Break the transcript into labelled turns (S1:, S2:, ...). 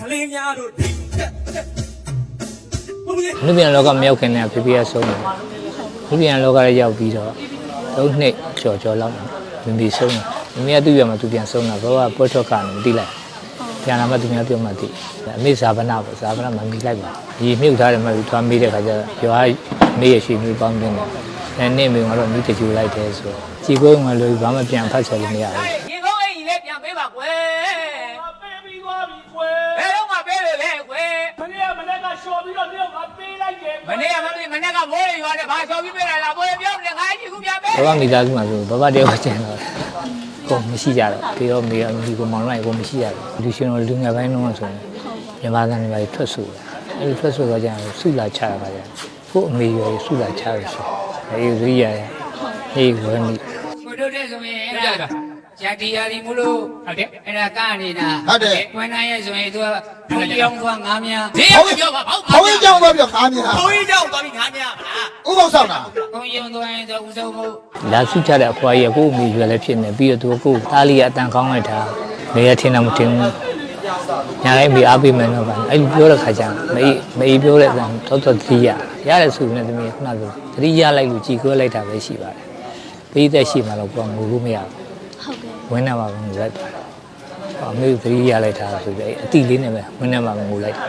S1: ကလေးများတို့ဒီတက်တက်ဘုရား
S2: လူပြန်လောကမရောက်ခင်တည်းကဖေဖေကဆုံးတယ်လူပြန်လောကလည်းရောက်ပြီးတော့သုံးနှစ်ကျော်ကျော်လောက်မမီဆုံးတယ်မမီကသူ့ရမှာသူပြန်ဆုံးတာဘောကပွဲထွက်ကနေမသိလိုက်ပြန်လာမှသူများပြောမှသိအမေဇာဗနာပေါ့ဇာဗနာမမီလိုက်ပါဒီမြုပ်ထားတယ်မှပြီးသွားမေးတဲ့ခါကျတော့ရွာမေးရရှိမျိုးပေါင်းတင်တယ်အဲနေ့မေကတော့မိတကျူလိုက်တယ်ဆိုတော့ကြည်ကိုယ်ကလည်းဘာမှပြန်ဖတ်ချက်လို့မရဘူး
S1: ရေကောင်းအိမ်ကြီးလည်းပြန်ပေးပါကွယ် မနေ့ကမနေ့မနေ့ကမိုးရေရွာနဲ့ဘာချော်ပြီးပေးလိုက်လားဘယ်ပြောမလဲငါကြီးခုပြန်ပေး
S2: ဘဘမိသားစုမှာဆိုဘဘတယောက်ကျန်တော့ကိုမရှိကြတော့ပြီးတော့မိမိကိုမောင်လိုက်ကိုမရှိကြတော့လူရှင်တော်လူငယ်ပိုင်းလုံးဆိုရင်မြန်မာသားတွေပါထွက်ဆိုတယ်အဲဒီထွက်ဆိုတော့ကျရင်ဆုလာချတာပါကျကိုအမေရောဆုလာချရဆိုအဲဒီသတိရရအေးဝဲမိ
S1: ကိုတို့တဲ့ဆိုရင်အဲ့ဒါ ဇာတိယာဒီမလို့ဟုတ်တယ်အဲ့ဒါကနေတာ
S3: ဟုတ်တယ်
S1: ဝင်နိုင်ရဲ့ဆိုရင်သူကလူပြောင်းသွားငါးများဒီရပြောပါဘော
S3: ဘုန်းကြီးကြောင်းသွားပြီးတော့ငါးမြင်
S1: ဘုန်းကြီးကြောင်းသွားပြီးငါးများလား
S3: ဥပုသ်ဆောင်တာ
S1: ဘုန်းကြီးကြောင်းသွားရင်ဆိုဦးဆုံးမို့
S2: လာဆုချတဲ့အဖွားကြီးကကိုအမေရွယ်လည်းဖြစ်နေပြီးတော့သူကကိုတားလီကအတန်ကောင်းလိုက်တာနေရထင်တာမထင်ဘူးညာတိုင်းပြီးအားပေးမယ်တော့ဗာအဲ့လိုပြောတဲ့ခါကျမေးမေးပြောတဲ့အတန်တော့တော့သတိရရတယ်ဆိုနေသမီးခုနကသတိရလိုက်လို့ကြည်ခွဲလိုက်တာပဲရှိပါတယ်ပြီးသက်ရှိမှတော့ကိုကငိုလို့မရဘူး ဝင်းနေမှာပဲငိုလိုက်ပါတယ်အမေသတိရလိုက်တာဆိုပြီးအတိလေးနဲ့ပဲဝင်းနေမှာပဲငိုလိုက်တာ